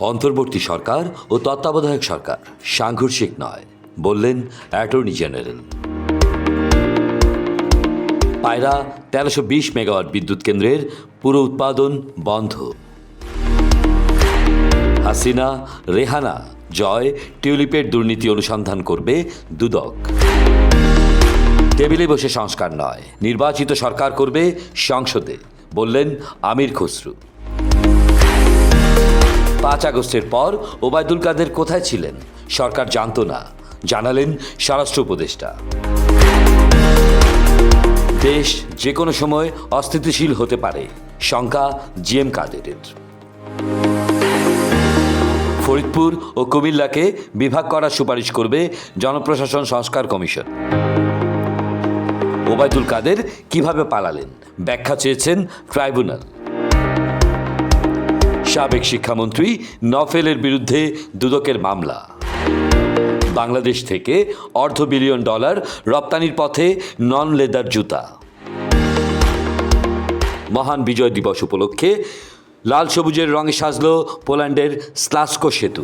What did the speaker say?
অন্তর্বর্তী সরকার ও তত্ত্বাবধায়ক সরকার। সাংঘর্ষিক নয়, বললেন অ্যাটর্নি জেনারেল। পায়রা, তেরোশো বিশ মেগাওয়াট বিদ্যুৎ কেন্দ্রের পুরো উৎপাদন বন্ধ। হাসিনা, রেহানা, জয় টিউলিপের দুর্নীতি অনুসন্ধান করবে দুদক। টেবিলে বসে সংস্কার নয়, নির্বাচিত সরকার করবে সংসদে, বললেন আমির খসরু। পাঁচ আগস্টের পর ওবায়দুল কাদের কোথায় ছিলেন? সরকার জানতো না। জানালেন স্বরাষ্ট্র উপদেষ্টা। দেশ যে কোনো সময় অস্থিতিশীল হতে পারে। শঙ্কা জিএম কাদেরের। ফরিদপুর ও কুমিল্লাকে বিভাগ করার সুপারিশ করবে জনপ্রশাসন সংস্কার কমিশন। ওবায়দুল কাদের কীভাবে পালালেন? ব্যাখ্যা চেয়েছেন ট্রাইব্যুনাল। সাবেক শিক্ষামন্ত্রী নফেলের বিরুদ্ধে দুদকের মামলা। বাংলাদেশ থেকে অর্ধ বিলিয়ন ডলার রপ্তানির পথে নন লেদার জুতা। মহান বিজয় দিবস উপলক্ষে লাল সবুজের রঙে সাজল পোল্যান্ডের স্লাস্কো সেতু।